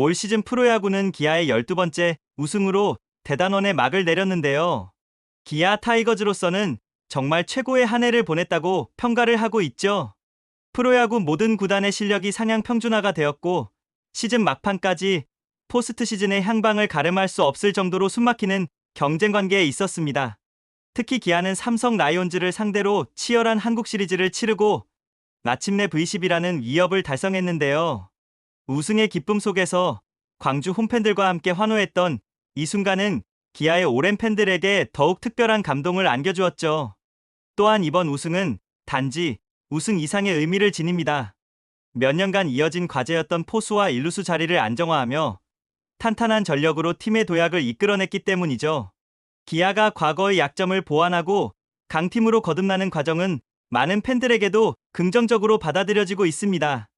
올 시즌 프로야구는 기아의 12번째 우승으로 대단원의 막을 내렸는데요. 기아 타이거즈로서는 정말 최고의 한 해를 보냈다고 평가를 하고 있죠. 프로야구 모든 구단의 실력이 상향 평준화가 되었고 시즌 막판까지 포스트 시즌의 향방을 가름할 수 없을 정도로 숨막히는 경쟁 관계에 있었습니다. 특히 기아는 삼성 라이온즈를 상대로 치열한 한국 시리즈를 치르고 마침내 V10이라는 위협을 달성했는데요. 우승의 기쁨 속에서 광주 홈팬들과 함께 환호했던 이 순간은 기아의 오랜 팬들에게 더욱 특별한 감동을 안겨주었죠. 또한 이번 우승은 단지 우승 이상의 의미를 지닙니다. 몇 년간 이어진 과제였던 포수와 일루수 자리를 안정화하며 탄탄한 전력으로 팀의 도약을 이끌어냈기 때문이죠. 기아가 과거의 약점을 보완하고 강팀으로 거듭나는 과정은 많은 팬들에게도 긍정적으로 받아들여지고 있습니다.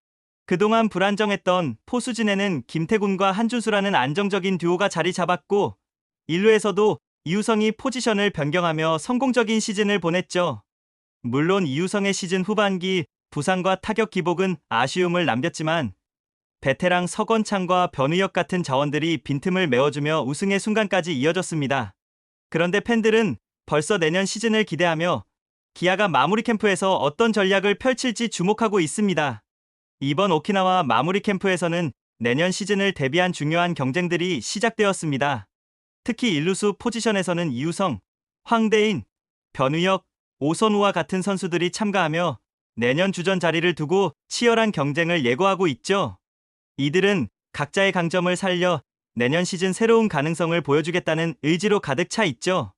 그동안 불안정했던 포수진에는 김태군과 한준수라는 안정적인 듀오가 자리 잡았고 1루에서도 이우성이 포지션을 변경하며 성공적인 시즌을 보냈죠. 물론 이우성의 시즌 후반기 부상과 타격 기복은 아쉬움을 남겼지만 베테랑 서건창과 변우혁 같은 자원들이 빈틈을 메워주며 우승의 순간까지 이어졌습니다. 그런데 팬들은 벌써 내년 시즌을 기대하며 기아가 마무리 캠프에서 어떤 전략을 펼칠지 주목하고 있습니다. 이번 오키나와 마무리 캠프에서는 내년 시즌을 대비한 중요한 경쟁들이 시작되었습니다. 특히 일루수 포지션에서는 이우성, 황대인, 변우혁, 오선우와 같은 선수들이 참가하며 내년 주전 자리를 두고 치열한 경쟁을 예고하고 있죠. 이들은 각자의 강점을 살려 내년 시즌 새로운 가능성을 보여주겠다는 의지로 가득 차 있죠.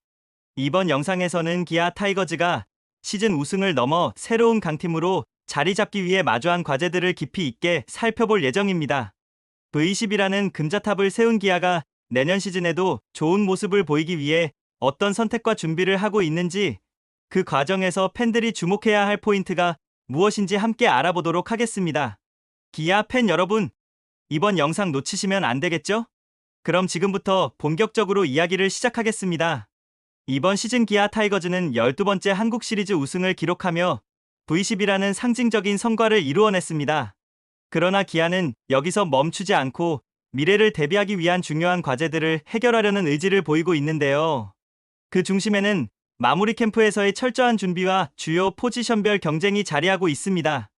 이번 영상에서는 기아 타이거즈가 시즌 우승을 넘어 새로운 강팀으로 자리 잡기 위해 마주한 과제들을 깊이 있게 살펴볼 예정입니다. V10이라는 금자탑을 세운 기아가 내년 시즌에도 좋은 모습을 보이기 위해 어떤 선택과 준비를 하고 있는지 그 과정에서 팬들이 주목해야 할 포인트가 무엇인지 함께 알아보도록 하겠습니다. 기아 팬 여러분, 이번 영상 놓치시면 안 되겠죠? 그럼 지금부터 본격적으로 이야기를 시작하겠습니다. 이번 시즌 기아 타이거즈는 12번째 한국 시리즈 우승을 기록하며 V10이라는 상징적인 성과를 이루어냈습니다. 그러나 기아는 여기서 멈추지 않고 미래를 대비하기 위한 중요한 과제들을 해결하려는 의지를 보이고 있는데요. 그 중심에는 마무리 캠프에서의 철저한 준비와 주요 포지션별 경쟁이 자리하고 있습니다.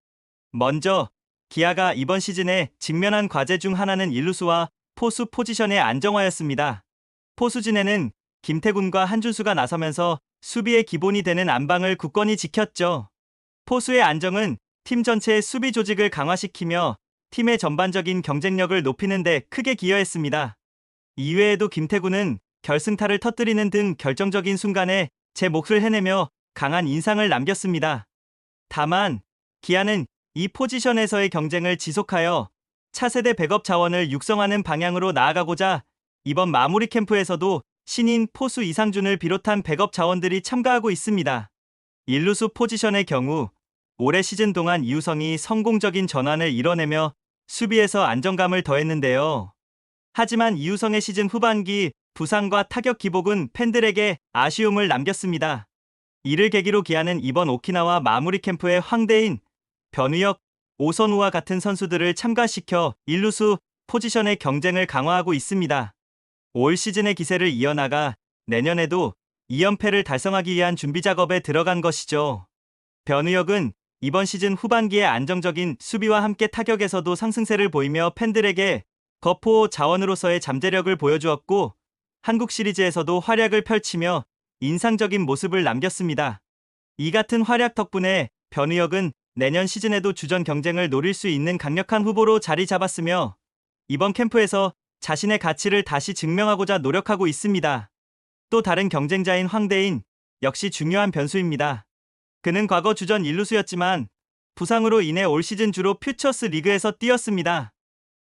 먼저 기아가 이번 시즌에 직면한 과제 중 하나는 일루수와 포수 포지션의 안정화였습니다. 포수진에는 김태군과 한준수가 나서면서 수비의 기본이 되는 안방을 굳건히 지켰죠. 포수의 안정은 팀 전체의 수비 조직을 강화시키며 팀의 전반적인 경쟁력을 높이는 데 크게 기여했습니다. 이외에도 김태군은 결승타를 터뜨리는 등 결정적인 순간에 제 몫을 해내며 강한 인상을 남겼습니다. 다만 기아는 이 포지션에서의 경쟁을 지속하여 차세대 백업 자원을 육성하는 방향으로 나아가고자 이번 마무리 캠프에서도 신인 포수 이상준을 비롯한 백업 자원들이 참가하고 있습니다. 일루수 포지션의 경우 올해 시즌 동안 이우성이 성공적인 전환을 이뤄내며 수비에서 안정감을 더했는데요. 하지만 이우성의 시즌 후반기 부상과 타격 기복은 팬들에게 아쉬움을 남겼습니다. 이를 계기로 기아는 이번 오키나와 마무리 캠프에 황대인, 변우혁, 오선우와 같은 선수들을 참가시켜 일루수 포지션의 경쟁을 강화하고 있습니다. 올 시즌의 기세를 이어나가 내년에도 2연패를 달성하기 위한 준비 작업에 들어간 것이죠. 변우혁은 이번 시즌 후반기에 안정적인 수비와 함께 타격에서도 상승세를 보이며 팬들에게 거포 자원으로서의 잠재력을 보여주었고 한국 시리즈에서도 활약을 펼치며 인상적인 모습을 남겼습니다. 이 같은 활약 덕분에 변우혁은 내년 시즌에도 주전 경쟁을 노릴 수 있는 강력한 후보로 자리 잡았으며 이번 캠프에서 자신의 가치를 다시 증명하고자 노력하고 있습니다. 또 다른 경쟁자인 황대인 역시 중요한 변수입니다. 그는 과거 주전 일루수였지만 부상으로 인해 올 시즌 주로 퓨처스 리그에서 뛰었습니다.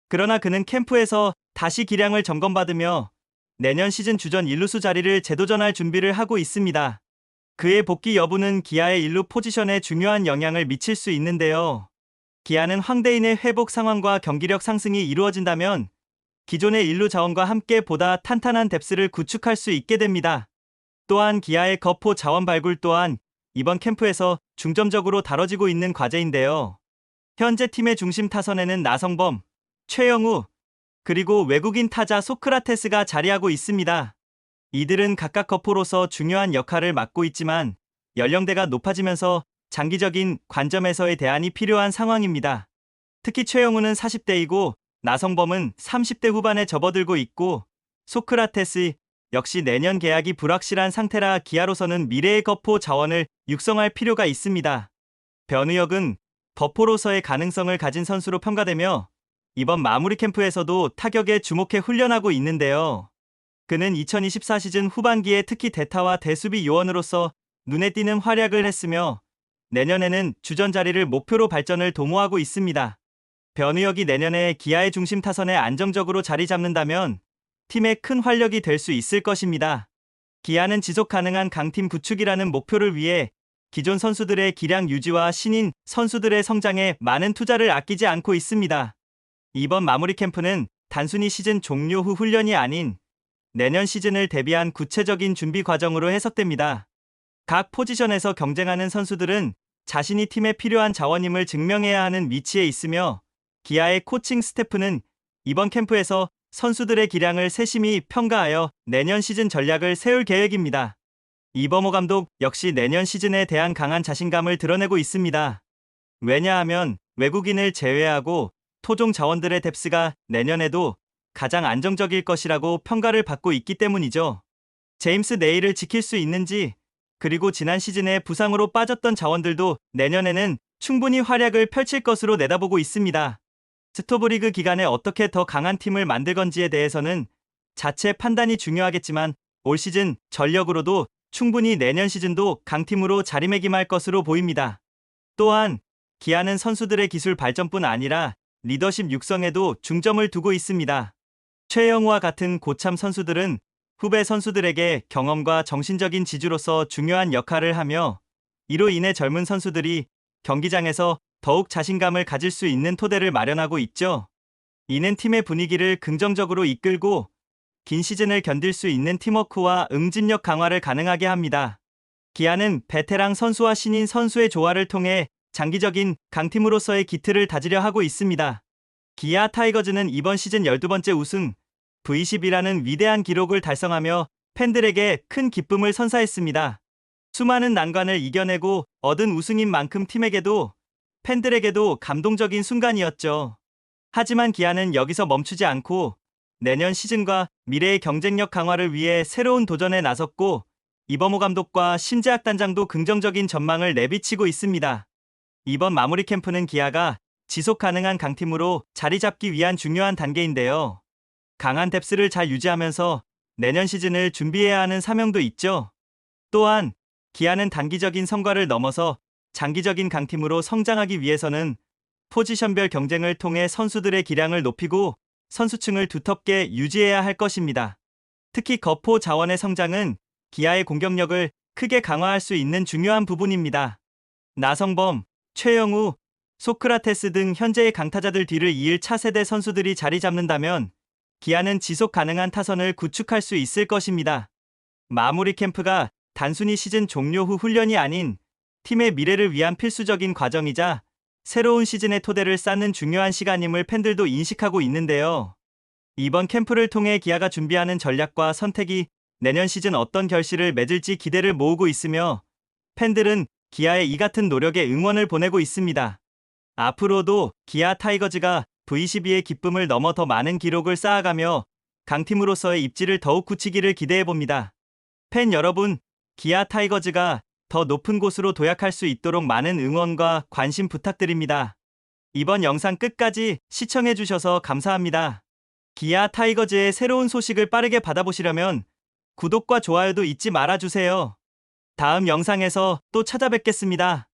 그러나 그는 캠프에서 다시 기량을 점검받으며 내년 시즌 주전 일루수 자리를 재도전할 준비를 하고 있습니다. 그의 복귀 여부는 기아의 일루 포지션에 중요한 영향을 미칠 수 있는데요. 기아는 황대인의 회복 상황과 경기력 상승이 이루어진다면 기존의 일루 자원과 함께 보다 탄탄한 뎁스를 구축할 수 있게 됩니다. 또한 기아의 거포 자원 발굴 또한 이번 캠프에서 중점적으로 다뤄지고 있는 과제인데요. 현재 팀의 중심 타선에는 나성범, 최영우, 그리고 외국인 타자 소크라테스가 자리하고 있습니다. 이들은 각각 거포로서 중요한 역할을 맡고 있지만 연령대가 높아지면서 장기적인 관점에서의 대안이 필요한 상황입니다. 특히 최영우는 40대이고 나성범은 30대 후반에 접어들고 있고 소크라테스 역시 내년 계약이 불확실한 상태라 기아로서는 미래의 거포 자원을 육성할 필요가 있습니다. 변우혁은 버포로서의 가능성을 가진 선수로 평가되며 이번 마무리 캠프에서도 타격에 주목해 훈련하고 있는데요. 그는 2024 시즌 후반기에 특히 대타와 대수비 요원으로서 눈에 띄는 활약을 했으며 내년에는 주전 자리를 목표로 발전을 도모하고 있습니다. 변우혁이 내년에 기아의 중심 타선에 안정적으로 자리 잡는다면 팀의 큰 활력이 될 수 있을 것입니다. 기아는 지속 가능한 강팀 구축이라는 목표를 위해 기존 선수들의 기량 유지와 신인 선수들의 성장에 많은 투자를 아끼지 않고 있습니다. 이번 마무리 캠프는 단순히 시즌 종료 후 훈련이 아닌 내년 시즌을 대비한 구체적인 준비 과정으로 해석됩니다. 각 포지션에서 경쟁하는 선수들은 자신이 팀에 필요한 자원임을 증명해야 하는 위치에 있으며 기아의 코칭 스태프는 이번 캠프에서 선수들의 기량을 세심히 평가하여 내년 시즌 전략을 세울 계획입니다. 이범호 감독 역시 내년 시즌에 대한 강한 자신감을 드러내고 있습니다. 왜냐하면 외국인을 제외하고 토종 자원들의 뎁스가 내년에도 가장 안정적일 것이라고 평가를 받고 있기 때문이죠. 제임스 네일을 지킬 수 있는지 그리고 지난 시즌에 부상으로 빠졌던 자원들도 내년에는 충분히 활약을 펼칠 것으로 내다보고 있습니다. 스토브리그 기간에 어떻게 더 강한 팀을 만들 건지에 대해서는 자체 판단이 중요하겠지만 올 시즌 전력으로도 충분히 내년 시즌도 강팀으로 자리매김할 것으로 보입니다. 또한 기아는 선수들의 기술 발전뿐 아니라 리더십 육성에도 중점을 두고 있습니다. 최영우와 같은 고참 선수들은 후배 선수들에게 경험과 정신적인 지주로서 중요한 역할을 하며 이로 인해 젊은 선수들이 경기장에서 더욱 자신감을 가질 수 있는 토대를 마련하고 있죠. 이는 팀의 분위기를 긍정적으로 이끌고 긴 시즌을 견딜 수 있는 팀워크와 응집력 강화를 가능하게 합니다. 기아는 베테랑 선수와 신인 선수의 조화를 통해 장기적인 강팀으로서의 기틀을 다지려 하고 있습니다. 기아 타이거즈는 이번 시즌 12번째 우승, V10이라는 위대한 기록을 달성하며 팬들에게 큰 기쁨을 선사했습니다. 수많은 난관을 이겨내고 얻은 우승인 만큼 팀에게도 팬들에게도 감동적인 순간이었죠. 하지만 기아는 여기서 멈추지 않고 내년 시즌과 미래의 경쟁력 강화를 위해 새로운 도전에 나섰고 이범호 감독과 신재학 단장도 긍정적인 전망을 내비치고 있습니다. 이번 마무리 캠프는 기아가 지속 가능한 강팀으로 자리 잡기 위한 중요한 단계인데요. 강한 뎁스를 잘 유지하면서 내년 시즌을 준비해야 하는 사명도 있죠. 또한 기아는 단기적인 성과를 넘어서 장기적인 강팀으로 성장하기 위해서는 포지션별 경쟁을 통해 선수들의 기량을 높이고 선수층을 두텁게 유지해야 할 것입니다. 특히 거포 자원의 성장은 기아의 공격력을 크게 강화할 수 있는 중요한 부분입니다. 나성범, 최영우, 소크라테스 등 현재의 강타자들 뒤를 이을 차세대 선수들이 자리 잡는다면 기아는 지속 가능한 타선을 구축할 수 있을 것입니다. 마무리 캠프가 단순히 시즌 종료 후 훈련이 아닌 팀의 미래를 위한 필수적인 과정이자 새로운 시즌의 토대를 쌓는 중요한 시간임을 팬들도 인식하고 있는데요. 이번 캠프를 통해 기아가 준비하는 전략과 선택이 내년 시즌 어떤 결실을 맺을지 기대를 모으고 있으며 팬들은 기아의 이 같은 노력에 응원을 보내고 있습니다. 앞으로도 기아 타이거즈가 V12의 기쁨을 넘어 더 많은 기록을 쌓아가며 강팀으로서의 입지를 더욱 굳히기를 기대해 봅니다. 팬 여러분, 기아 타이거즈가 더 높은 곳으로 도약할 수 있도록 많은 응원과 관심 부탁드립니다. 이번 영상 끝까지 시청해 주셔서 감사합니다. 기아 타이거즈의 새로운 소식을 빠르게 받아보시려면 구독과 좋아요도 잊지 말아주세요. 다음 영상에서 또 찾아뵙겠습니다.